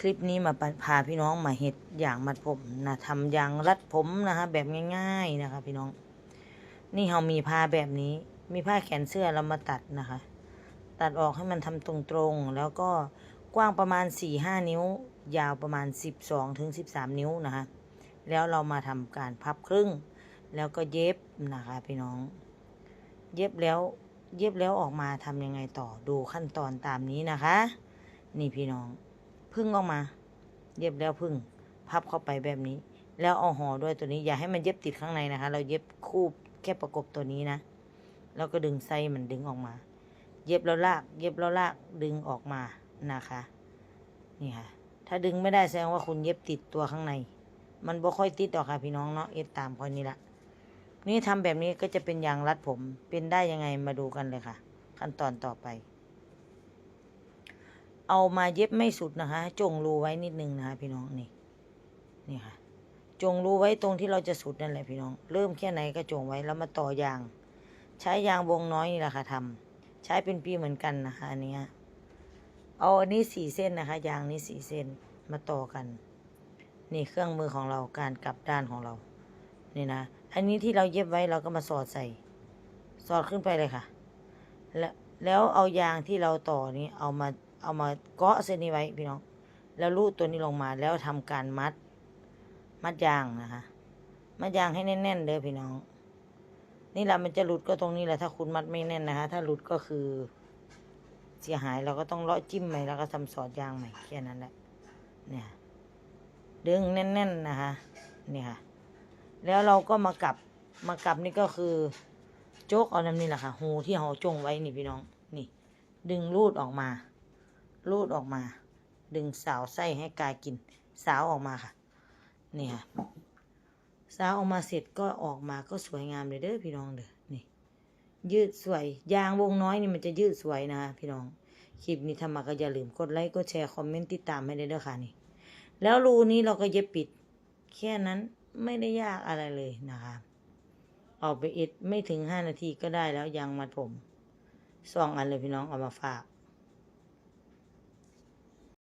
คลิปนี้มาพาพี่น้องมาเห็ดอย่างมัดผมนะทำยางรัดผมนะคะแบบง่าย ๆนะคะ พี่น้อง นี่เรามีผ้าแบบนี้ มีผ้าแขนเสื้อเรามาตัดนะคะ ตัดออกให้มันทำตรงๆ แล้วก็กว้างประมาณ4ี่ห้านิ้ว ยาวประมาณ12ถึง13นิ้วนะคะ แล้วเรามาทำการพับครึ่ง แล้วก็เย็บนะคะ พี่น้อง เย็บแล้ว เย็บแล้วออกมาทำยังไงต่อดูขั้นตอนตามนี้นะคะ นี่พี่น้อง พึ่งออกมา เย็บแล้วพึ่ง พับเข้าไปแบบนี้ แล้วเอาห่อด้วยตัวนี้อย่าให้มันเย็บติดข้างในนะคะ เราเย็บคูบแค่ประกบตัวนี้นะ แล้วก็ดึงไส้มันดึงออกมา เย็บแล้วลาก เย็บแล้วลากดึงออกมานะคะ นี่ค่ะ ถ้าดึงไม่ได้แสดงว่าคุณเย็บติดตัวข้างใน มันบ่ค่อยติดหรอกค่ะพี่น้องเนาะเอ็ดตามคอยนี้ละนี่ทำแบบนี้ก็จะเป็นยางรัดผมเป็นได้ยังไงมาดูกันเลยค่ะ ขั้นตอนต่อไป เอามาเย็บไม่สุดนะคะ จงรูไว้นิดนึงนะคะพี่น้องนี่นี่ค่ะ จงรูไว้ตรงที่เราจะสุดนั่นแหละพี่น้อง เริ่มแค่ไหนก็จงไว้แล้วมาต่อยาง ใช้ยางวงน้อยนี่แหละค่ะทำใช้เป็นปีเหมือนกันนะคะอันนี้เอาอันนี้สี่เส้นนะคะ ยางนี้สี่เส้นมาต่อกัน นี่เครื่องมือของเราการกลับด้านของเรา นี่นะ อันนี้ที่เราเย็บไว้เราก็มาสอดใส่ สอดขึ้นไปเลยค่ะ แล้วแล้วเอายางที่เราต่อนี้เอามา เอามาเกาะเส้นนี้ไว้พี่น้อง แล้วลูดตัวนี้ลงมาแล้วทำการมัด มัดยางนะคะ มัดยางให้แน่นๆเด้อพี่น้อง นี่แหละมันจะหลุดก็ตรงนี้แหละถ้าคุณมัดไม่แน่นนะคะ ถ้าหลุดก็คือ เสียหายเราก็ต้องเลาะจิ้มใหม่แล้วก็ทำสอดยางใหม่แค่นั้นแหละเนี่ยดึงแน่น ๆนะคะนี่ค่ะ แล้วเราก็มากลับมากลับนี่ก็คือโจกเอาน้ำนี่แหละค่ะหูที่เราจงไว้นี่พี่น้อง นี่ ดึงรูดออกมา รูดออกมา ดึงสาวไส้ให้กายกิน สาวออกมาค่ะ นี่ค่ะ สาวออกมาเสร็จก็ออกมาก็สวยงามเลยเด้อพี่น้องเด้อ นี่ ยืดสวย ยางวงน้อยนี่มันจะยืดสวยนะคะพี่น้อง คลิปนี้ทำมาก็อย่าลืมกดไลค์ กดแชร์ คอมเมนต์ติดตามให้ด้วยเด้อค่ะนี่ แล้วรูนี้เราก็เย็บปิด แค่นั้นไม่ได้ยากอะไรเลยนะคะเอาไปอิดไม่ถึงห้านาทีก็ได้แล้วยางมัดผมสองอันเลยพี่น้องเอามาฝาก